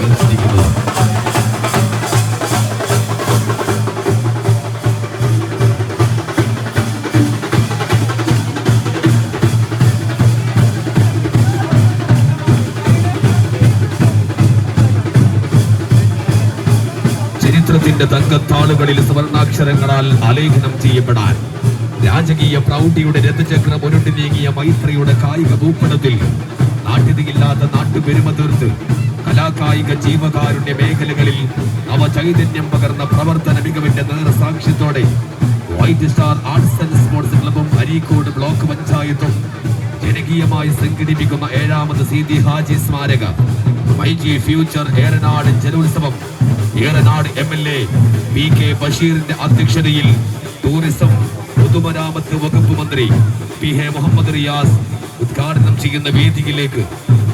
മത്സരിക്കുന്നത് ചരിത്രത്തിന്റെ തങ്കത്താളുകളിൽ സുവർണാക്ഷരങ്ങളാൽ ആലേഖനം ചെയ്യപ്പെടാൻ രാജകീയ പ്രൗഢിയുടെ രഥചക്രം ഉരുട്ടി നീങ്ങിയ മൈത്രിയുടെ കായിക ഭൂപടത്തിൽ നാട്ടിതിയില്ലാത്ത നാട്ടുപെരുമ തീർത്ത് കലാകായിക ജീവകാരുണ്യ മേഖലകളിൽ അവ ചൈതന്യം പകർന്ന പ്രവർത്തന മികവിന്റെ നേർസാക്ഷ്യത്തോടെ white star arts and sports ക്ലബും Areekode block പഞ്ചായത്തും ജനകീയമായി സംഘടിപ്പിക്കുന്ന ഏഴാമത് സീതി ഹാജി സ്മാരക ഫ്യൂച്ചർ ഏറനാട് ജലോത്സവം Eranad M L A P K ബഷീറിന്റെ അധ്യക്ഷതയിൽ ടൂറിസം പൊതുമരാമത്ത് വകുപ്പ് മന്ത്രി പി ഹെ മുഹമ്മദ് റിയാസ് ഉദ്ഘാടനം ചെയ്യുന്ന വേദിയിലേക്ക്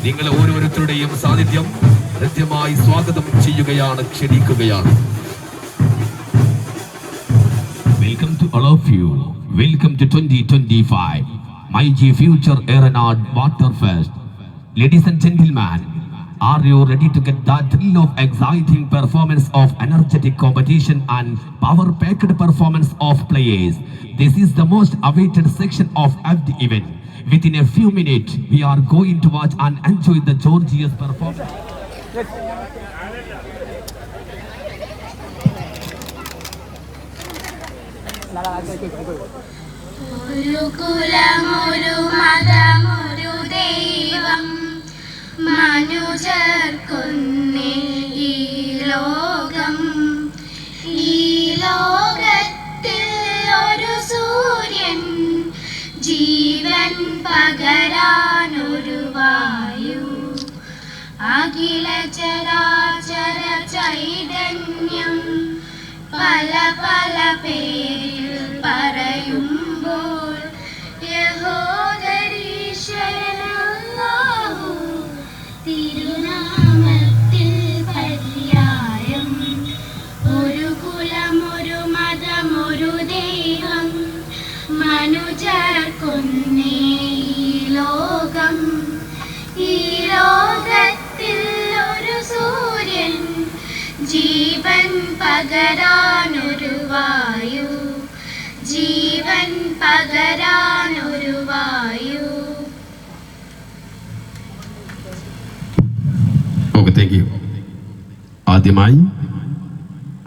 നിങ്ങൾ ഓരോരുത്തരുടെയും സാന്നിധ്യം ഹൃദ്യമായി സ്വാഗതം ചെയ്യുകയാണ് ക്ഷണിക്കുകയാണ്. Welcome to all of you welcome to twenty twenty five 2025. G future Future water fest ladies and gentlemen, are you ready to get that thrill of exciting performance of energetic competition and power-packed performance of players? This is the most awaited section of the event. Within a few minutes, we are going to watch and enjoy the Georgia's performance. ഒരു കുലമൊരു മതമൊരു ദൈവം മനുജർക്കൊന്നേ ഈ ലോകം ഈ ലോകത്തിൽ ഒരു സൂര്യൻ ജീവൻ പകരാനൊരു വായു. ചൈതന്യം പല പല പേരിൽ പറയുമ്പോൾ ജീവൻ പകരാനൊരു വായു ജീവൻ പകരാനൊരു വായു ഓക്കെ താങ്ക് യു ആദ്യമായി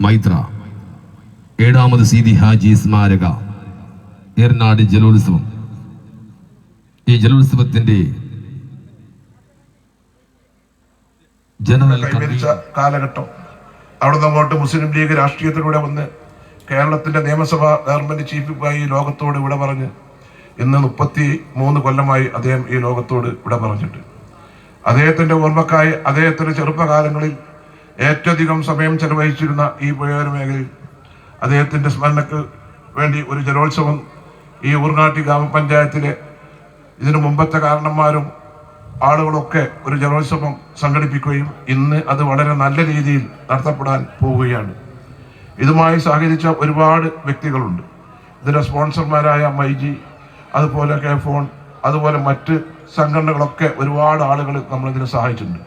മൈത്ര ഏഴാമത് സീതി ഹാജി സ്മാരക ഏർനാട് ജലോത്സവം. ഈ ജലോത്സവത്തിന്റെ ജനറൽ കൺവീനർ കാലഘട്ടം. അവിടുന്ന് അങ്ങോട്ട് മുസ്ലിം ലീഗ് രാഷ്ട്രീയത്തിലൂടെ വന്ന് കേരളത്തിന്റെ നിയമസഭ ഗവൺമെന്റ് ചീഫായി ലോകത്തോട് ഇവിടെ പറഞ്ഞ് ഇന്ന് മുപ്പത്തി മൂന്ന് കൊല്ലമായി അദ്ദേഹം ഈ ലോകത്തോട് ഇവിടെ പറഞ്ഞിട്ട്. അദ്ദേഹത്തിന്റെ ഓർമ്മക്കായി അദ്ദേഹത്തിന്റെ ചെറുപ്പകാലങ്ങളിൽ ഏറ്റവും സമയം ചെലവഴിച്ചിരുന്ന ഈ പുഴയോര മേഖലയിൽ അദ്ദേഹത്തിന്റെ സ്മരണക്ക് വേണ്ടി ഒരു ജലോത്സവം ഈ ഊർനാട്ടി ഗ്രാമപഞ്ചായത്തിലെ ഇതിനു മുമ്പത്തെ കാരണന്മാരും ആളുകളൊക്കെ ഒരു ജലോത്സവം സംഘടിപ്പിക്കുകയും ഇന്ന് അത് വളരെ നല്ല രീതിയിൽ നടത്തപ്പെടാൻ പോവുകയാണ്. ഇതുമായി സഹകരിച്ച ഒരുപാട് വ്യക്തികളുണ്ട്. ഇതിന്റെ സ്പോൺസർമാരായ മൈജി അതുപോലെ കെ ഫോൺ അതുപോലെ മറ്റ് സംഘടനകളൊക്കെ ഒരുപാട് ആളുകൾ നമ്മളിതിനെ സഹായിച്ചിട്ടുണ്ട്.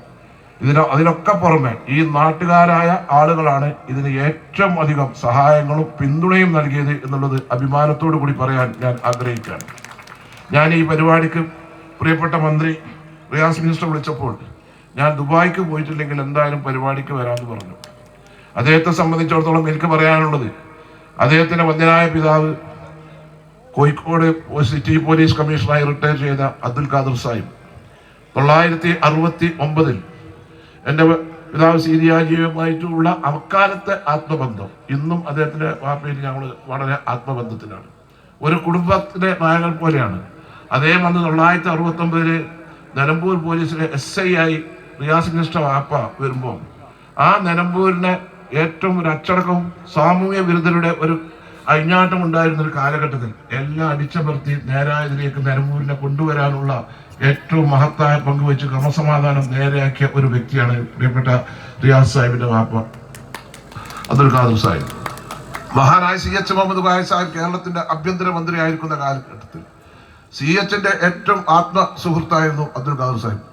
ഇതിന് അതിനൊക്കെ പുറമെ ഈ നാട്ടുകാരായ ആളുകളാണ് ഇതിന് ഏറ്റവും അധികം സഹായങ്ങളും പിന്തുണയും നൽകിയത് എന്നുള്ളത് അഭിമാനത്തോടു കൂടി പറയാൻ ഞാൻ ആഗ്രഹിക്കുകയാണ്. ഞാൻ ഈ പരിപാടിക്ക് പ്രിയപ്പെട്ട മന്ത്രി റിയാസ് മിനിസ്റ്റർ വിളിച്ചപ്പോൾ ഞാൻ ദുബായിക്ക് പോയിട്ടില്ലെങ്കിൽ എന്തായാലും പരിപാടിക്ക് വരാമെന്ന് പറഞ്ഞു. അദ്ദേഹത്തെ സംബന്ധിച്ചിടത്തോളം എനിക്ക് പറയാനുള്ളത് അദ്ദേഹത്തിന്റെ വന്യനായ പിതാവ് കോഴിക്കോട് സിറ്റി പോലീസ് കമ്മീഷണറായി റിട്ടയർ ചെയ്ത അബ്ദുൽ ഖാദർ സാഹിബ്. തൊള്ളായിരത്തി അറുപത്തി ഒമ്പതിൽ എന്റെ പിതാവ് സീരിയാജിയുമായിട്ടുള്ള അക്കാലത്തെ ആത്മബന്ധം ഇന്നും അദ്ദേഹത്തിന്റെ വാപ്പയിൽ ഞങ്ങൾ വളരെ ആത്മബന്ധത്തിലാണ്. ഒരു കുടുംബത്തിന്റെ നായകൻ പോലെയാണ്. അദ്ദേഹം അന്ന് തൊള്ളായിരത്തി അറുപത്തി ഒമ്പതിൽ നിലമ്പൂർ പോലീസിലെ എസ് ഐ ആയി റിയാസ് മിനിസ്റ്റർ വാപ്പ വരുമ്പോൾ ആ നിലമ്പൂരിനെ ഏറ്റവും ഒരു അച്ചടക്കവും സാമൂഹ്യ വിരുദ്ധരുടെ ഒരു അഴിഞ്ഞാട്ടം ഉണ്ടായിരുന്ന ഒരു കാലഘട്ടത്തിൽ എല്ലാം അടിച്ചമർത്തി നേരായതിലേക്ക് നിലമ്പൂരിനെ കൊണ്ടുവരാനുള്ള ഏറ്റവും മഹത്തായ പങ്കുവെച്ച് ക്രമസമാധാനം നേരെയാക്കിയ ഒരു വ്യക്തിയാണ് പ്രിയപ്പെട്ട റിയാസ് സാഹിബിന്റെ വാപ്പ. അബ്ദുൽ ഖാദർ സാഹിബ്. മഹാനായ സി എച്ച് മുഹമ്മദ് ബായ സാഹിബ് കേരളത്തിന്റെ ആഭ്യന്തര മന്ത്രി ആയിരിക്കുന്ന കാലഘട്ടത്തിൽ സി എച്ചിന്റെ ഏറ്റവും ആത്മ സുഹൃത്തായിരുന്നു അബ്ദുൽ ഖാദർ സാഹിബ്.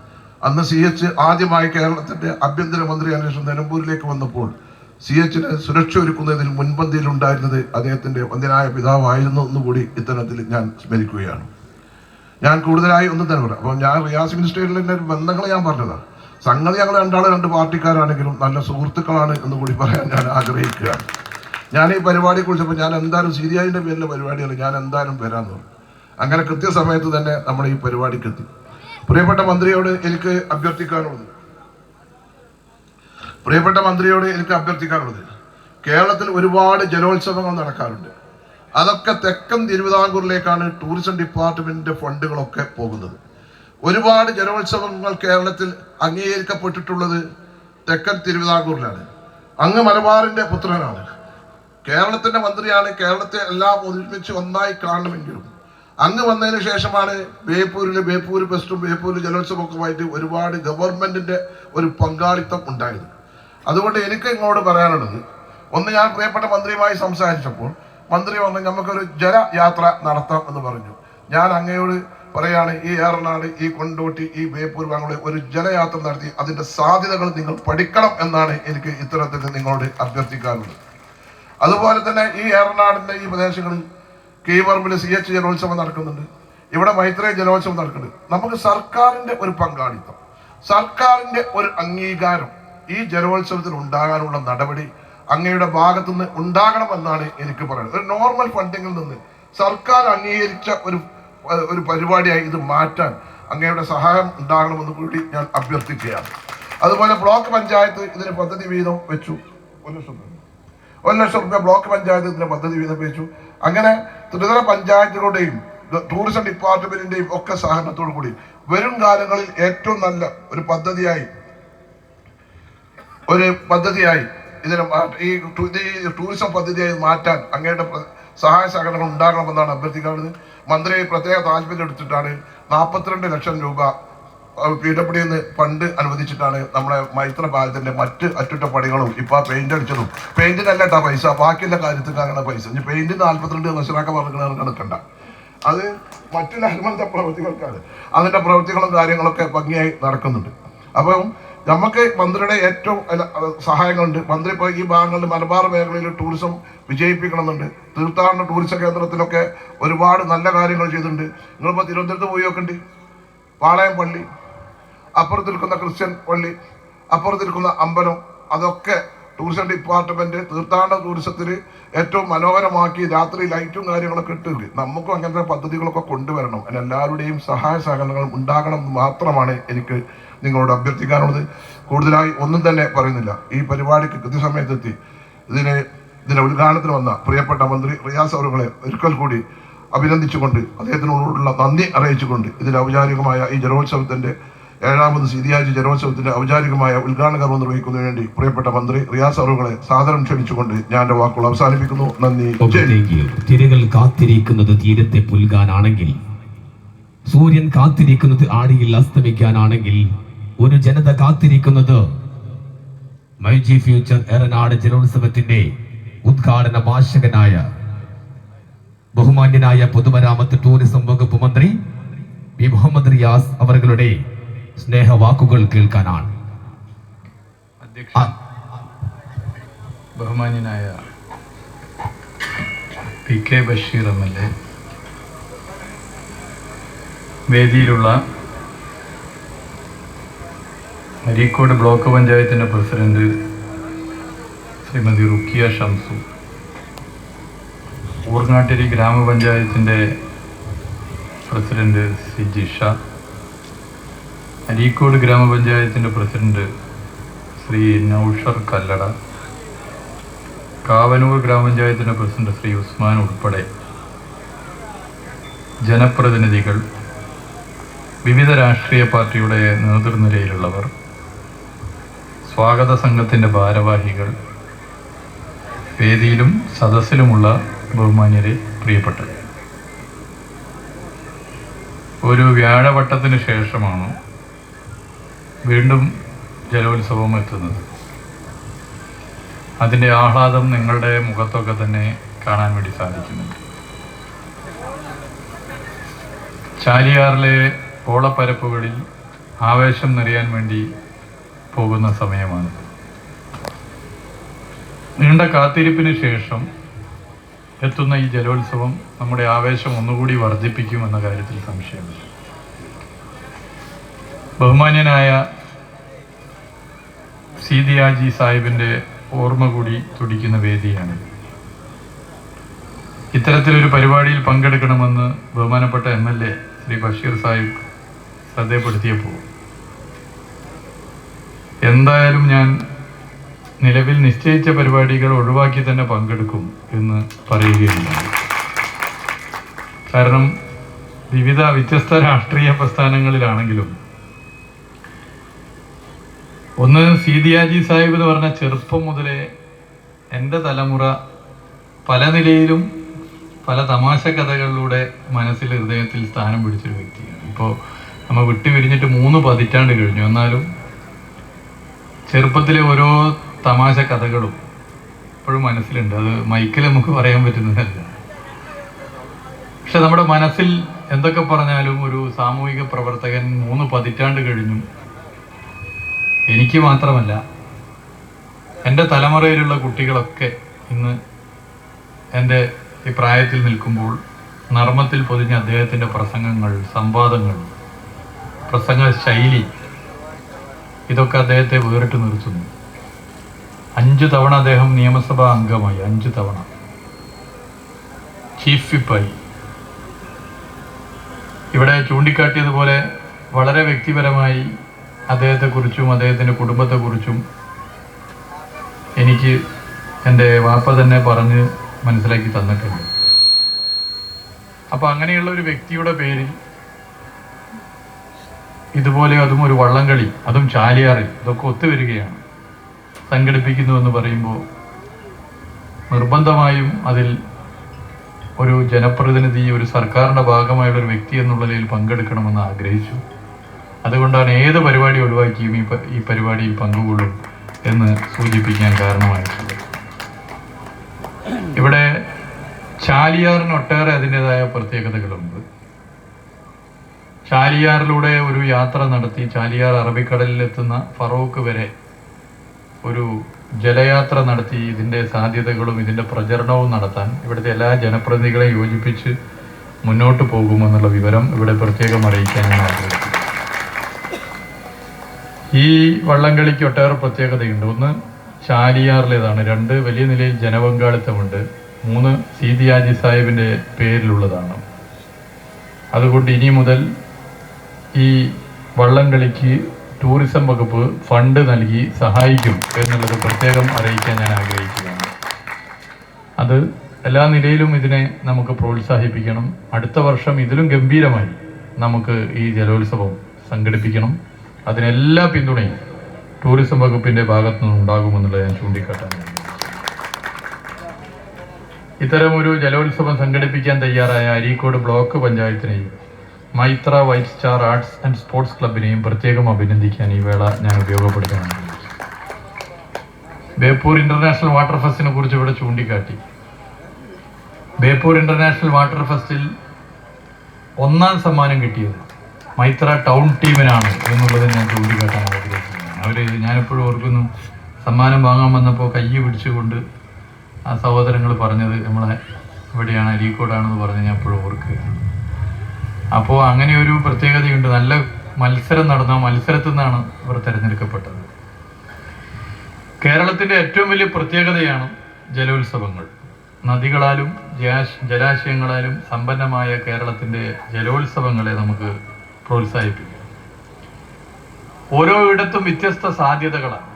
അന്ന് സി എച്ച് ആദ്യമായി കേരളത്തിന്റെ ആഭ്യന്തര മന്ത്രി അന്വേഷണം നിലമ്പൂരിലേക്ക് വന്നപ്പോൾ സി എച്ചിന് സുരക്ഷ ഒരുക്കുന്നതിൽ മുൻപന്തിയിലുണ്ടായിരുന്നത് അദ്ദേഹത്തിന്റെ വന്ദ്യനായ പിതാവായിരുന്നു എന്നുകൂടി ഇത്തരത്തിൽ ഞാൻ സ്മരിക്കുകയാണ്. ഞാൻ കൂടുതലായി ഒന്നും തന്നെ പറയാം. അപ്പം ഞാൻ റിയാസ് മിനിസ്റ്ററിലെ ബന്ധങ്ങൾ ഞാൻ പറഞ്ഞതാണ് സംഗതി ഞങ്ങൾ രണ്ടാളും രണ്ട് പാർട്ടിക്കാരാണെങ്കിലും നല്ല സുഹൃത്തുക്കളാണ് എന്ന് കൂടി പറയാൻ ഞാൻ ആഗ്രഹിക്കുകയാണ്. ഞാൻ ഈ പരിപാടിയെ കുറിച്ചപ്പോൾ ഞാൻ എന്തായാലും സി ഡി ഐന്റെ പേരിലെ പരിപാടിയല്ല ഞാൻ എന്തായാലും വരാമെന്ന് പറഞ്ഞു. അങ്ങനെ കൃത്യസമയത്ത് തന്നെ നമ്മൾ ഈ പരിപാടിക്ക് എത്തി പ്രിയപ്പെട്ട മന്ത്രിയോട് എനിക്ക് അഭ്യർത്ഥിക്കാനുള്ളത്. പ്രിയപ്പെട്ട മന്ത്രിയോട് എനിക്ക് അഭ്യർത്ഥിക്കാനുള്ളത്. കേരളത്തിൽ ഒരുപാട് ജലോത്സവങ്ങൾ നടക്കാറുണ്ട്. അതൊക്കെ തെക്കൻ തിരുവിതാംകൂറിലേക്കാണ് ടൂറിസം ഡിപ്പാർട്ട്മെന്റിന്റെ ഫണ്ടുകളൊക്കെ പോകുന്നത്. ഒരുപാട് ജലോത്സവങ്ങൾ കേരളത്തിൽ അംഗീകരിക്കപ്പെട്ടിട്ടുള്ളത് തെക്കൻ തിരുവിതാംകൂറിലാണ്. അങ്ങ് മലബാറിന്റെ പുത്രനാണ്. കേരളത്തിന്റെ മന്ത്രിയാണ് കേരളത്തെ എല്ലാം ഒരുമിച്ച് ഒന്നായി കാണണമെങ്കിലും അങ്ങ് വന്നതിന് ശേഷമാണ് ബേപ്പൂരിലെ ബേപ്പൂർ ഫെസ്റ്റും ബേപ്പൂർ ജലോത്സവമൊക്കെയുമായിട്ട് ഒരുപാട് ഗവൺമെന്റിന്റെ ഒരു പങ്കാളിത്തം ഉണ്ടായത്. അതുകൊണ്ട് എനിക്ക് ഇങ്ങോട്ട് പറയാനുള്ളത് ഒന്ന് ഞാൻ പ്രിയപ്പെട്ട മന്ത്രിയുമായി സംസാരിച്ചപ്പോൾ മന്ത്രി പറഞ്ഞു നമുക്കൊരു ജലയാത്ര നടത്താം എന്ന് പറഞ്ഞു. ഞാൻ അങ്ങയോട് പറയാണ് ഈ ഏറനാട് ഈ കൊണ്ടോട്ടി ഈ ബേപ്പൂർ വാങ്ങളെ ഒരു ജലയാത്ര നടത്തി അതിന്റെ സാധ്യതകൾ നിങ്ങൾ പഠിക്കണം എന്നാണ് എനിക്ക് ഇത്തരത്തിൽ നിങ്ങളോട് അഭ്യർത്ഥിക്കാനുള്ളത്. അതുപോലെ തന്നെ ഈ ഏറനാടിന്റെ ഈ പ്രദേശങ്ങളിൽ കീവർമിൽ സി എച്ച് ജലോത്സവം നടക്കുന്നുണ്ട്. ഇവിടെ മൈത്രേ ജലോത്സവം നടക്കുന്നുണ്ട്. നമുക്ക് സർക്കാരിന്റെ ഒരു പങ്കാളിത്തം സർക്കാരിന്റെ ഒരു അംഗീകാരം ഈ ജലോത്സവത്തിൽ ഉണ്ടാകാനുള്ള നടപടി അങ്ങയുടെ ഭാഗത്തുനിന്ന് ഉണ്ടാകണമെന്നാണ് എനിക്ക് പറയുന്നത്. ഒരു നോർമൽ ഫണ്ടിങ്ങിൽ നിന്ന് സർക്കാർ അംഗീകരിച്ച ഒരു ഒരു പരിപാടിയായി ഇത് മാറ്റാൻ അങ്ങയുടെ സഹായം ഉണ്ടാകണമെന്ന് കൂടി ഞാൻ അഭ്യർത്ഥിക്കുകയാണ്. അതുപോലെ ബ്ലോക്ക് പഞ്ചായത്ത് ഇതിന് പദ്ധതി വീതം വെച്ചു. ഒരു ലക്ഷം ഒരു ലക്ഷം റുപ്യ ബ്ലോക്ക് പഞ്ചായത്ത് ഇതിന് പദ്ധതി വീതം വെച്ചു. അങ്ങനെ ത്രിതല പഞ്ചായത്തുകളുടെയും ടൂറിസം ഡിപ്പാർട്ട്മെന്റിന്റെയും ഒക്കെ സഹകരണത്തോടു കൂടി വരും കാലങ്ങളിൽ ഏറ്റവും നല്ല ഒരു പദ്ധതിയായി ഒരു പദ്ധതിയായി ഇതിനെ ഈ ടൂറിസം പദ്ധതിയായി മാറ്റാൻ അങ്ങയുടെ സഹായ സഹകരണങ്ങൾ ഉണ്ടാകണമെന്നാണ് അഭ്യർത്ഥിക്കുന്നത് മന്ത്രി പ്രത്യേക താല്പര്യം എടുത്തിട്ടാണ് നാൽപ്പത്തിരണ്ട് ലക്ഷം രൂപ പി ഡബ്ല്യു പണ്ട് ഫണ്ട് അനുവദിച്ചിട്ടാണ് നമ്മുടെ മൈത്ര ഭാഗത്തിന്റെ മറ്റ് അറ്റുറ്റപ്പണികളും ഇപ്പൊ പെയിന്റ് അടിച്ചതും. പെയിന്റിനല്ല പൈസ ബാക്കിയുള്ള അങ്ങനെ പൈസ. ഇനി പെയിന്റ് നാല്പത്തിരണ്ട് മനസ്സിലാക്കാൻ പറഞ്ഞാൽ കണക്കണ്ട. അത് മറ്റുള്ള അനുബന്ധ പ്രവൃത്തികൾക്കാണ് അതിന്റെ പ്രവൃത്തികളും കാര്യങ്ങളൊക്കെ ഭംഗിയായി നടക്കുന്നുണ്ട്. അപ്പം നമുക്ക് മന്ത്രിയുടെ ഏറ്റവും സഹായങ്ങളുണ്ട്. മന്ത്രി ഇപ്പോൾ ഈ ഭാഗങ്ങളിൽ മലബാർ മേഖലയിൽ ടൂറിസം വിജയിപ്പിക്കണമെന്നുണ്ട്. തീർത്ഥാടന ടൂറിസം കേന്ദ്രത്തിലൊക്കെ ഒരുപാട് നല്ല കാര്യങ്ങൾ ചെയ്തിട്ടുണ്ട്. നിങ്ങളിപ്പോൾ തിരുവനന്തപുരത്ത് പോയി നോക്കണ്ടി. പാളയം പള്ളി. അപ്പുറത്തിരിക്കുന്ന ക്രിസ്ത്യൻ പള്ളി അപ്പുറത്ത് നിൽക്കുന്ന അമ്പലം അതൊക്കെ ടൂറിസം ഡിപ്പാർട്ട്മെന്റ് തീർത്ഥാടന ടൂറിസത്തിന് ഏറ്റവും മനോഹരമാക്കി രാത്രി ലൈറ്റും കാര്യങ്ങളൊക്കെ ഇട്ടിട്ടുണ്ട് നമുക്കും അങ്ങനത്തെ പദ്ധതികളൊക്കെ കൊണ്ടുവരണം. അതിന് എല്ലാവരുടെയും സഹായ സഹകരണങ്ങൾ ഉണ്ടാകണം എന്ന് മാത്രമാണ് എനിക്ക് നിങ്ങളോട് അഭ്യർത്ഥിക്കാനുള്ളത്. കൂടുതലായി ഒന്നും തന്നെ പറയുന്നില്ല. ഈ പരിപാടിക്ക് കൃത്യസമയത്തെത്തി. ഇതിന് ഇതിന്റെ ഉദ്ഘാടനത്തിന് വന്ന പ്രിയപ്പെട്ട മന്ത്രി റിയാസ് അവരുകളെ ഒരിക്കൽ കൂടി അഭിനന്ദിച്ചുകൊണ്ട് അദ്ദേഹത്തിനോടുള്ള നന്ദി അറിയിച്ചുകൊണ്ട് ഇതിന്റെ ഔപചാരികമായ ഈ ജലോത്സവത്തിന്റെ ഏഴാമത് സിരിയാജി ജനോത്സവത്തിന്റെ ഔപചാരികമായ ഉദ്ഘാടന കർമ്മം നിർവഹിക്കുന്നതിന് വേണ്ടി പ്രിയപ്പെട്ട മന്ത്രി റിയാസ് അറിവുകളെ സാദരം ക്ഷണിച്ചുകൊണ്ട് ഞാൻ എന്റെ വാക്കുകൾ അവസാനിപ്പിക്കുന്നു. നന്ദി. തിരകൾ കാത്തിരിക്കുന്നത് തീരത്തെ പുൽകാനാണെങ്കിൽ സൂര്യൻ കാത്തിരിക്കുന്നത് ആടിയിൽ അസ്തമിക്കാനാണെങ്കിൽ ഒരു ജനത കാത്തിരിക്കുന്നത് മൈജി ഫ്യൂച്ചർ എറനാട് ജലോത്സവത്തിന്റെ ഉദ്ഘാടന ഭാഷകനായ ബഹുമാന്യനായ പൊതുമരാമത്ത് ടൂറിസം വകുപ്പ് മന്ത്രി പി മുഹമ്മദ് റിയാസ് അവരുടെ സ്നേഹവാക്കുകൾ കേൾക്കാനാണ്. ബഹുമാന്യനായ P K Basheer M L A വേദിയിലുള്ള Areekode block പഞ്ചായത്തിന്റെ പ്രസിഡന്റ് ശ്രീമതി റുക്കിയ ഷംസു ഊർങ്ങാട്ടിരി ഗ്രാമപഞ്ചായത്തിന്റെ പ്രസിഡന്റ് സി ജിഷ അരീക്കോട് ഗ്രാമപഞ്ചായത്തിന്റെ പ്രസിഡന്റ് ശ്രീ നൌഷർ കല്ലട കാവനൂർ ഗ്രാമപഞ്ചായത്തിന്റെ പ്രസിഡന്റ് ശ്രീ ഉസ്മാൻ ഉൾപ്പെടെ ജനപ്രതിനിധികൾ വിവിധ രാഷ്ട്രീയ പാർട്ടിയുടെ നേതൃനിരയിലുള്ളവർ സ്വാഗത സംഘത്തിന്റെ ഭാരവാഹികൾ വേദിയിലും സദസ്സിലുമുള്ള ബഹുമാന്യരെ പ്രിയപ്പെട്ടത് ഒരു വ്യാഴവട്ടത്തിന് ശേഷമാണ് വീണ്ടും ജലോത്സവം എത്തുന്നത്. അതിന്റെ ആഹ്ലാദം നിങ്ങളുടെ മുഖത്തൊക്കെ തന്നെ കാണാൻ വേണ്ടി സാധിക്കുന്നുണ്ട് ചാലിയാറിലെ ഓളപ്പരപ്പുകളിൽ ആവേശം നിറയാൻ വേണ്ടി പോകുന്ന സമയമാണ്. നീണ്ട കാത്തിരിപ്പിന് ശേഷം എത്തുന്ന ഈ ജലോത്സവം നമ്മുടെ ആവേശം ഒന്നുകൂടി വർദ്ധിപ്പിക്കും എന്ന കാര്യത്തിൽ സംശയമില്ല. ബഹുമാന്യനായ സീതിയാജി സാഹിബിന്റെ ഓർമ്മ കൂടി തുടിക്കുന്ന വേദിയാണ്. ഇത്തരത്തിലൊരു പരിപാടിയിൽ പങ്കെടുക്കണമെന്ന് ബഹുമാനപ്പെട്ട M L A Shri Basheer Sahib ശ്രദ്ധയപ്പെടുത്തിയപ്പോൾ. എന്തായാലും ഞാൻ നിലവിൽ നിശ്ചയിച്ച പരിപാടികൾ ഒഴിവാക്കി തന്നെ പങ്കെടുക്കും എന്ന് പറയുകയുണ്ടായി. കാരണം വിവിധ വ്യത്യസ്ത രാഷ്ട്രീയ പ്രസ്ഥാനങ്ങളിലാണെങ്കിലും ഒന്ന് സീതിയാജി സാഹിബ് എന്ന് പറഞ്ഞ ചെറുപ്പം മുതലേ എന്റെ തലമുറ പല നിലയിലും പല തമാശ കഥകളിലൂടെ മനസ്സിൽ ഹൃദയത്തിൽ സ്ഥാനം പിടിച്ചൊരു വ്യക്തിയാണ്. ഇപ്പോൾ നമ്മൾ വിട്ടുപിരിഞ്ഞിട്ട് മൂന്ന് പതിറ്റാണ്ട് കഴിഞ്ഞു. എന്നാലും ചെറുപ്പത്തിലെ ഓരോ തമാശ കഥകളും ഇപ്പോഴും മനസ്സിലുണ്ട്. അത് മൈക്കിൽ നമുക്ക് പറയാൻ പറ്റുന്നതല്ല. പക്ഷെ നമ്മുടെ മനസ്സിൽ എന്തൊക്കെ പറഞ്ഞാലും ഒരു സാമൂഹിക പ്രവർത്തകൻ മൂന്ന് പതിറ്റാണ്ട് കഴിഞ്ഞു എനിക്ക് മാത്രമല്ല എന്റെ തലമുറയിലുള്ള കുട്ടികളൊക്കെ ഇന്ന് എന്റെ ഈ പ്രായത്തിൽ നിൽക്കുമ്പോൾ നർമ്മത്തിൽ പൊതിഞ്ഞ അദ്ദേഹത്തിന്റെ പ്രസംഗങ്ങൾ സംവാദങ്ങൾ പ്രസംഗ ശൈലി ഇതൊക്കെ അദ്ദേഹത്തെ വേറിട്ട് നിർത്തുന്നു. അഞ്ചു തവണ അദ്ദേഹം നിയമസഭാ അംഗമായി അഞ്ചു തവണ. ചീഫ് വിപ്പായി. ഇവിടെ ചൂണ്ടിക്കാട്ടിയതുപോലെ വളരെ വ്യക്തിപരമായി അദ്ദേഹത്തെക്കുറിച്ചും അദ്ദേഹത്തിന്റെ കുടുംബത്തെക്കുറിച്ചും എനിക്ക് എന്റെ വാപ്പ തന്നെ പറഞ്ഞ് മനസ്സിലാക്കി തന്നിട്ടുണ്ട്. അപ്പോൾ അങ്ങനെയുള്ള ഒരു വ്യക്തിയുടെ പേരിൽ ഇതുപോലെ അതും ഒരു വള്ളംകളി അതും ചാലിയാറിൽ ഇതൊക്കെ ഒത്തുവരികയാണ്. സംഘടിപ്പിക്കുന്നു എന്ന് പറയുമ്പോൾ നിർബന്ധമായും അതിൽ ഒരു ജനപ്രതിനിധി ഒരു സർക്കാരിന്റെ ഭാഗമായുള്ള ഒരു വ്യക്തി എന്നുള്ള നിലയിൽ പങ്കെടുക്കണമെന്ന് ആഗ്രഹിച്ചു. അതുകൊണ്ടാണ് ഏത് പരിപാടി ഒഴിവാക്കിയും ഈ ഈ പരിപാടിയിൽ പങ്കുകൊള്ളും എന്ന് സൂചിപ്പിക്കാൻ കാരണമായിട്ടുള്ളത്. ഇവിടെ ചാലിയാറിന് ഒട്ടേറെ അതിന്റെതായ പ്രത്യേകതകളുണ്ട്. ചാലിയാറിലൂടെ ഒരു യാത്ര നടത്തി ചാലിയാർ അറബിക്കടലിലെത്തുന്ന ഫറോക്ക് വരെ ഒരു ജലയാത്ര നടത്തി ഇതിന്റെ സാധ്യതകളും ഇതിന്റെ പ്രചരണവും നടത്താൻ ഇവിടുത്തെ എല്ലാ ജനപ്രതിനിധികളെയും യോജിപ്പിച്ച് മുന്നോട്ട് പോകുമെന്നുള്ള വിവരം ഇവിടെ പ്രത്യേകം അറിയിക്കാൻ ഞാൻ ആഗ്രഹിക്കുന്നു. ഈ വള്ളംകളിക്ക് ഒട്ടേറെ പ്രത്യേകതയുണ്ട്. ഒന്ന് ചാലിയാറിലേതാണ്. രണ്ട് വലിയ നിലയിൽ ജനപങ്കാളിത്തമുണ്ട്. മൂന്ന് സീതിയാജി സാഹിബിന്റെ പേരിലുള്ളതാണ്. അതുകൊണ്ട് ഇനി മുതൽ ഈ വള്ളംകളിക്ക് ടൂറിസം വകുപ്പ് ഫണ്ട് നൽകി സഹായിക്കും എന്നുള്ളത് പ്രത്യേകം അറിയിക്കാൻ ഞാൻ ആഗ്രഹിക്കുകയാണ്. അത് എല്ലാ നിലയിലും ഇതിനെ നമുക്ക് പ്രോത്സാഹിപ്പിക്കണം. അടുത്ത വർഷം ഇതിലും ഗംഭീരമായി നമുക്ക് ഈ ജലോത്സവം സംഘടിപ്പിക്കണം. അതിനെല്ലാ പിന്തുണയും ടൂറിസം വകുപ്പിന്റെ ഭാഗത്തു നിന്നുണ്ടാകുമെന്നുള്ളത് ഞാൻ ചൂണ്ടിക്കാട്ടാൻ ഇത്തരം ഒരു ജലോത്സവം സംഘടിപ്പിക്കാൻ തയ്യാറായ Areekode block പഞ്ചായത്തിനെയും Maithra white star arts and sports ക്ലബിനെയും പ്രത്യേകം അഭിനന്ദിക്കാൻ ഈ വേള ഞാൻ ഉപയോഗപ്പെടുത്തുകയാണ്. ബേപ്പൂർ ഇന്റർനാഷണൽ വാട്ടർ ഫെസ്റ്റിനെ കുറിച്ച് ഇവിടെ ചൂണ്ടിക്കാട്ടി. ബേപ്പൂർ ഇന്റർനാഷണൽ വാട്ടർ ഫെസ്റ്റിൽ ഒന്നാം സമ്മാനം കിട്ടിയത് മൈത്ര ടൗൺ ടീമിനാണ് എന്നുള്ളത് ഞാൻ ചൂണ്ടിക്കാട്ടാൻ ആഗ്രഹിക്കുന്നത്. അവർ ഞാനെപ്പോഴും ഓർക്കുന്നു സമ്മാനം വാങ്ങാൻ വന്നപ്പോൾ കൈ പിടിച്ചുകൊണ്ട് ആ സഹോദരങ്ങൾ പറഞ്ഞത് നമ്മളെ ഇവിടെയാണ് അരീക്കോടാണെന്ന് പറഞ്ഞ് ഞാൻ എപ്പോഴും ഓർക്കുകയാണ്. അപ്പോൾ അങ്ങനെ ഒരു പ്രത്യേകതയുണ്ട്. നല്ല മത്സരം നടന്ന മത്സരത്തിൽ നിന്നാണ് ഇവർ തിരഞ്ഞെടുക്കപ്പെട്ടത്. കേരളത്തിന്റെ ഏറ്റവും വലിയ പ്രത്യേകതയാണ് ജലോത്സവങ്ങൾ. നദികളാലും ജലാശയങ്ങളാലും സമ്പന്നമായ കേരളത്തിന്റെ ജലോത്സവങ്ങളെ നമുക്ക് പ്രോത്സാഹിപ്പിക്കാം ഓരോ ഇടത്തും വ്യത്യസ്ത സാധ്യതകളാണ്.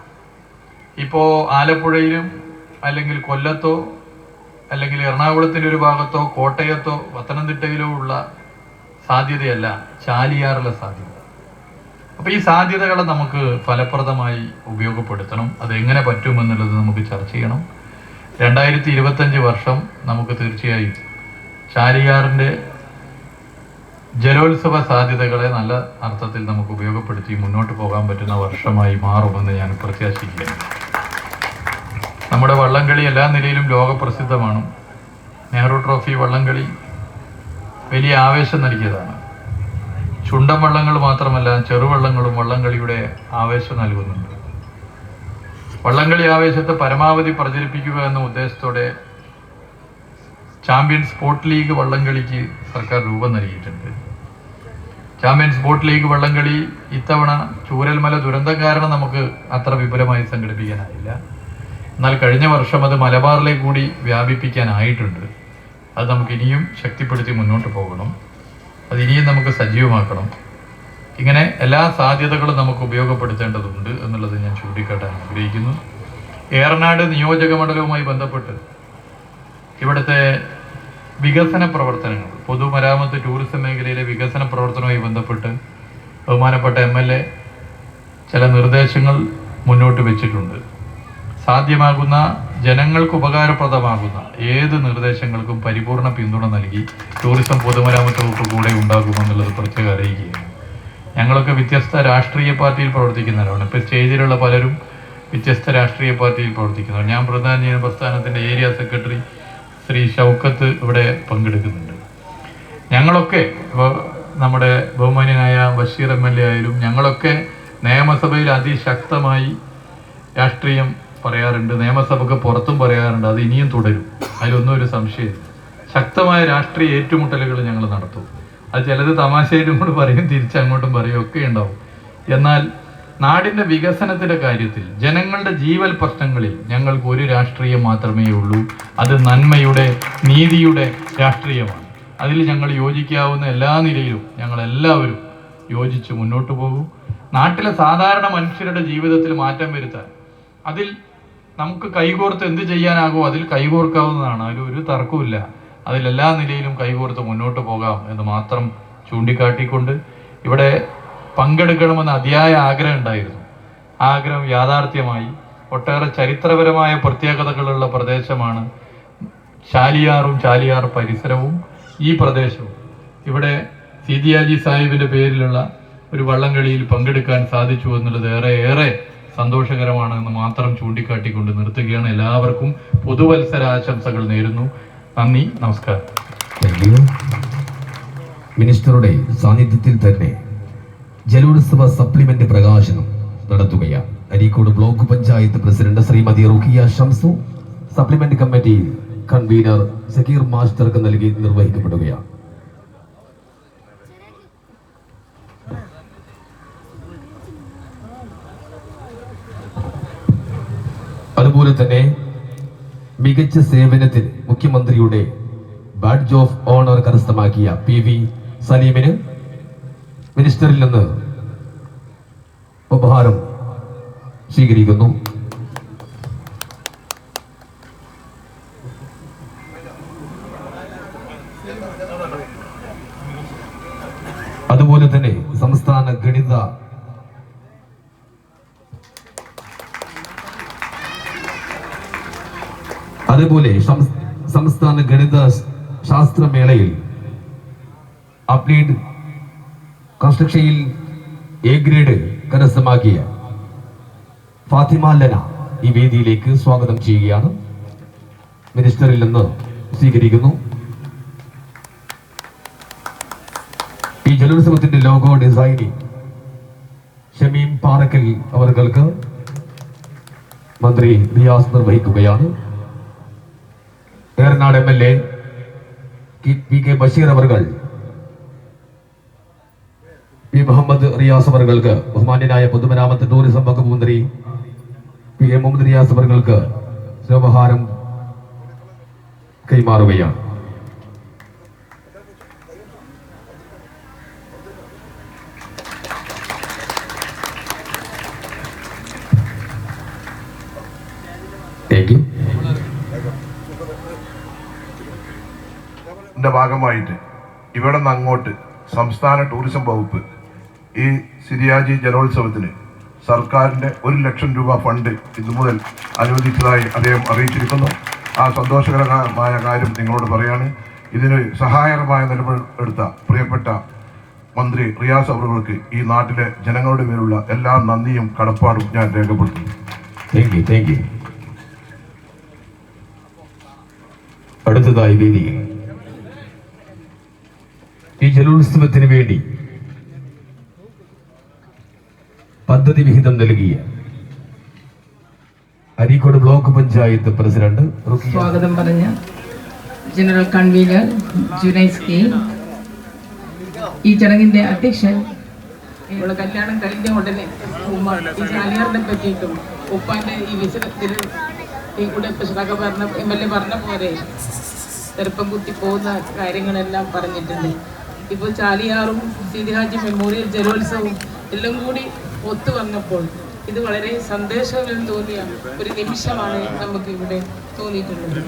ഇപ്പോൾ ആലപ്പുഴയിലും അല്ലെങ്കിൽ കൊല്ലത്തോ അല്ലെങ്കിൽ എറണാകുളത്തിന്റെ ഒരു ഭാഗത്തോ കോട്ടയത്തോ പത്തനംതിട്ടയിലോ ഉള്ള സാധ്യതയല്ല ചാലിയാറിലെ സാധ്യത. അപ്പോൾ ഈ സാധ്യതകളെ നമുക്ക് ഫലപ്രദമായി ഉപയോഗപ്പെടുത്തണം. അതെങ്ങനെ പറ്റുമെന്നുള്ളത് നമുക്ക് ചർച്ച ചെയ്യണം. രണ്ടായിരത്തി ഇരുപത്തഞ്ച് വർഷം നമുക്ക് തീർച്ചയായും ചാലിയാറിന്റെ ജലോത്സവ സാധ്യതകളെ നല്ല അർത്ഥത്തിൽ നമുക്ക് ഉപയോഗപ്പെടുത്തി മുന്നോട്ട് പോകാൻ പറ്റുന്ന വർഷമായി മാറുമെന്ന് ഞാൻ പ്രത്യാശിക്കുകയാണ്. നമ്മുടെ വള്ളംകളി എല്ലാ നിലയിലും ലോകപ്രസിദ്ധമാണ്. നെഹ്റു ട്രോഫി വള്ളംകളി വലിയ ആവേശം നൽകിയതാണ്. ചുണ്ടൻ വള്ളങ്ങൾ മാത്രമല്ല ചെറുവള്ളങ്ങളും വള്ളംകളിയുടെ ആവേശം നൽകുന്നുണ്ട്. വള്ളംകളി ആവേശത്തെ പരമാവധി പ്രചരിപ്പിക്കുക എന്ന ഉദ്ദേശത്തോടെ ചാമ്പ്യൻ സ്പോർട്ട് ലീഗ് വള്ളംകളിക്ക് സർക്കാർ രൂപം നൽകിയിട്ടുണ്ട്. ചാമ്പ്യൻ സ്പോർട്ട് ലീഗ് വള്ളംകളി ഇത്തവണ ചൂരൽമല ദുരന്തം കാരണം നമുക്ക് അത്ര വിപുലമായി സംഘടിപ്പിക്കാനായില്ല. എന്നാൽ കഴിഞ്ഞ വർഷം അത് മലബാറിലേക്ക് കൂടി വ്യാപിപ്പിക്കാനായിട്ടുണ്ട്. അത് നമുക്ക് ഇനിയും ശക്തിപ്പെടുത്തി മുന്നോട്ട് പോകണം. അത് ഇനിയും നമുക്ക് സജീവമാക്കണം. ഇങ്ങനെ എല്ലാ സാധ്യതകളും നമുക്ക് ഉപയോഗപ്പെടുത്തേണ്ടതുണ്ട് എന്നുള്ളത് ഞാൻ ചൂണ്ടിക്കാട്ടാൻ ആഗ്രഹിക്കുന്നു. ഏറനാട് നിയോജക മണ്ഡലവുമായി ബന്ധപ്പെട്ട് ഇവിടുത്തെ വികസന പ്രവർത്തനങ്ങൾ പൊതുമരാമത്ത് ടൂറിസം മേഖലയിലെ വികസന പ്രവർത്തനവുമായി ബന്ധപ്പെട്ട് ബഹുമാനപ്പെട്ട എം എൽ എ ചില നിർദ്ദേശങ്ങൾ മുന്നോട്ട് വെച്ചിട്ടുണ്ട്. സാധ്യമാകുന്ന ജനങ്ങൾക്ക് ഉപകാരപ്രദമാകുന്ന ഏത് നിർദ്ദേശങ്ങൾക്കും പരിപൂർണ പിന്തുണ നൽകി ടൂറിസം പൊതുമരാമത്ത് വകുപ്പ് കൂടെ ഉണ്ടാകുമെന്നുള്ളത് പ്രത്യേകം അറിയിക്കുകയാണ്. ഞങ്ങളൊക്കെ വ്യത്യസ്ത രാഷ്ട്രീയ പാർട്ടിയിൽ പ്രവർത്തിക്കുന്നവരാണ്. ഇപ്പോൾ സ്റ്റേജിലുള്ള പലരും വ്യത്യസ്ത രാഷ്ട്രീയ പാർട്ടിയിൽ പ്രവർത്തിക്കുന്നവർ ഞാൻ പ്രധാന പ്രസ്ഥാനത്തിന്റെ ഏരിയ സെക്രട്ടറി ശ്രീ ഷൗക്കത്ത് ഇവിടെ പങ്കെടുക്കുന്നുണ്ട്. ഞങ്ങളൊക്കെ ഇപ്പോൾ നമ്മുടെ ബഹുമാന്യനായ ബഷീർ എം എൽ എ ആയാലും ഞങ്ങളൊക്കെ നിയമസഭയിൽ അതിശക്തമായി രാഷ്ട്രീയം പറയാറുണ്ട് നിയമസഭക്ക് പുറത്തും പറയാറുണ്ട് അത് ഇനിയും തുടരും. അതിലൊന്നും ഒരു സംശയമില്ല. ശക്തമായ രാഷ്ട്രീയ ഏറ്റുമുട്ടലുകൾ ഞങ്ങൾ നടത്തും. അത് ചിലത് തമാശയായിട്ടും കൂടെ പറയും തിരിച്ചങ്ങോട്ടും പറയും ഒക്കെ ഉണ്ടാവും. എന്നാൽ നാടിന്റെ വികസനത്തിന്റെ കാര്യത്തിൽ ജനങ്ങളുടെ ജീവൽ പ്രശ്നങ്ങളിൽ ഞങ്ങൾക്ക് ഒരു രാഷ്ട്രീയം മാത്രമേ ഉള്ളൂ. അത് നന്മയുടെ നീതിയുടെ രാഷ്ട്രീയമാണ്. അതിൽ ഞങ്ങൾ യോജിക്കാവുന്ന എല്ലാ നിലയിലും ഞങ്ങൾ എല്ലാവരും യോജിച്ച് മുന്നോട്ട് പോകും. നാട്ടിലെ സാധാരണ മനുഷ്യരുടെ ജീവിതത്തിൽ മാറ്റം വരുത്താൻ അതിൽ നമുക്ക് കൈകോർത്ത് എന്ത് ചെയ്യാനാകുമോ അതിൽ കൈകോർക്കാവുന്നതാണ്. അതിൽ ഒരു തർക്കവുമില്ല. അതിലെല്ലാ നിലയിലും കൈകോർത്ത് മുന്നോട്ട് പോകാം എന്ന് മാത്രം ചൂണ്ടിക്കാട്ടിക്കൊണ്ട് ഇവിടെ പങ്കെടുക്കണമെന്ന് അതിയായ ആഗ്രഹം ഉണ്ടായിരുന്നു. ആഗ്രഹം യാഥാർത്ഥ്യമായി. ഒട്ടേറെ ചരിത്രപരമായ പ്രത്യേകതകളുള്ള പ്രദേശമാണ് ചാലിയാറും ചാലിയാർ പരിസരവും ഈ പ്രദേശവും. ഇവിടെ സീതിയാജി സാഹിബിന്റെ പേരിലുള്ള ഒരു വള്ളംകളിയിൽ പങ്കെടുക്കാൻ സാധിച്ചു എന്നുള്ളത് ഏറെ ഏറെ സന്തോഷകരമാണ് എന്ന് മാത്രം ചൂണ്ടിക്കാട്ടിക്കൊണ്ട് നിർത്തുകയാണ്. എല്ലാവർക്കും പുതുവത്സരാശംസകൾ നേരുന്നു. നന്ദി നമസ്കാരം. മിനിസ്റ്ററുടെ സാന്നിധ്യത്തിൽ തന്നെ ജലോത്സവ സപ്ലിമെന്റ് പ്രകാശനം നടത്തുകയാണ്. Areekode block panchayat president Shrimati Rukhiya Shamsu supplement committee convener Zakir മാസ്റ്റർക്ക് നൽകി നിർവഹിക്കപ്പെടുകയാണ്. അതുപോലെ തന്നെ മികച്ച സേവനത്തിൽ മുഖ്യമന്ത്രിയുടെ ബാഡ്ജ് ഓഫ് ഓണർ കരസ്ഥമാക്കിയ പി വി സലീമിന് മിനിസ്റ്ററിൽ നിന്ന് ഉപഹാരം സ്വീകരിക്കുന്നു. അതുപോലെ തന്നെ സംസ്ഥാന ഗണിത അതേപോലെ സംസ്ഥാന ഗണിത ശാസ്ത്രമേളയിൽ അപ്ലീഡ് കൺസ്ട്രക്ഷയിൽ എ ഗ്രേഡ് കരസ്ഥമാക്കിയ ഫാത്തിമ ലന ഈ വേദിയിലേക്ക് സ്വാഗതം ചെയ്യുകയാണ്. മിനിസ്റ്ററിൽ നിന്ന് സ്വീകരിക്കുന്നു. ഈ ജലോത്സവത്തിന്റെ ലോഗോ ഡിസൈനിങ് ഷമീം പാറക്കൽ അവർക്ക് മന്ത്രി Riyas നിർവഹിക്കുകയാണ്. Eranad M L A P K Basheer അവർകൾ പി മുഹമ്മദ് റിയാസ് അവർക്ക് ബഹുമാന്യനായ പൊതുമരാമത്ത് ടൂറിസം വകുപ്പ് മന്ത്രി പി എ മുഹമ്മദ് റിയാസ് അവർക്ക് ശോഭഹാരം കൈമാറുകയാണ്. ഭാഗമായിട്ട് ഇവിടെ നിന്ന് അങ്ങോട്ട് സംസ്ഥാന ടൂറിസം വകുപ്പ് ഈ സിരിയാജി ജലോത്സവത്തിന് സർക്കാരിന്റെ ഒരു ലക്ഷം രൂപ ഫണ്ട് ഇന്നു മുതൽ അനുവദിച്ചതായി അദ്ദേഹം അറിയിച്ചിരിക്കുന്നു. ആ സന്തോഷകരമായ കാര്യം നിങ്ങളോട് പറയാണ്. ഇതിന് സഹായകരമായ നിലപാട് എടുത്ത പ്രിയപ്പെട്ട മന്ത്രി റിയാസ് അവറുകൾക്ക് ഈ നാട്ടിലെ ജനങ്ങളുടെ മേലുള്ള എല്ലാ നന്ദിയും കടപ്പാടും ഞാൻ രേഖപ്പെടുത്തുന്നു. താങ്ക് യു താങ്ക് യു അടുത്തതായി വേദിയിൽ ഈ ജലോത്സവത്തിന് വേണ്ടി പദ്ധതി വിഹിതം നൽകിയ അരീക്കോട് ബ്ലോക്ക് പഞ്ചായത്ത് പ്രസിഡന്റ് സ്വാഗതം പറഞ്ഞ ജനറൽ കൺവീനർ ജുനൈസ് കെ ഈ ചടങ്ങിന്റെ അധ്യക്ഷൻ ഇവിടെ കല്യാണം കഴിഞ്ഞ ഉടനെ ഉമ്മ ഈ ചാലിയാറിനെ പറ്റിയിട്ടും ഉപ്പാന്റെ ഈ വിസനത്തിൽ ഈ കൂടെ കൃഷ്ണക പറഞ്ഞ എം എൽ എ പറഞ്ഞ പോലെ ചെറുപ്പം കുത്തി പോകുന്ന കാര്യങ്ങളെല്ലാം പറഞ്ഞിട്ടുണ്ട്. ഇപ്പോൾ ചാലിയാറും സീതിഹാജി മെമ്മോറിയൽ ജലോത്സവവും എല്ലാം കൂടി ഒത്തു വന്നപ്പോൾ ഇത് വളരെ സന്ദേശങ്ങൾ തോന്നിയ ഒരു നിമിഷമാണ് നമുക്ക് ഇവിടെ തോന്നിയിട്ടുള്ളത്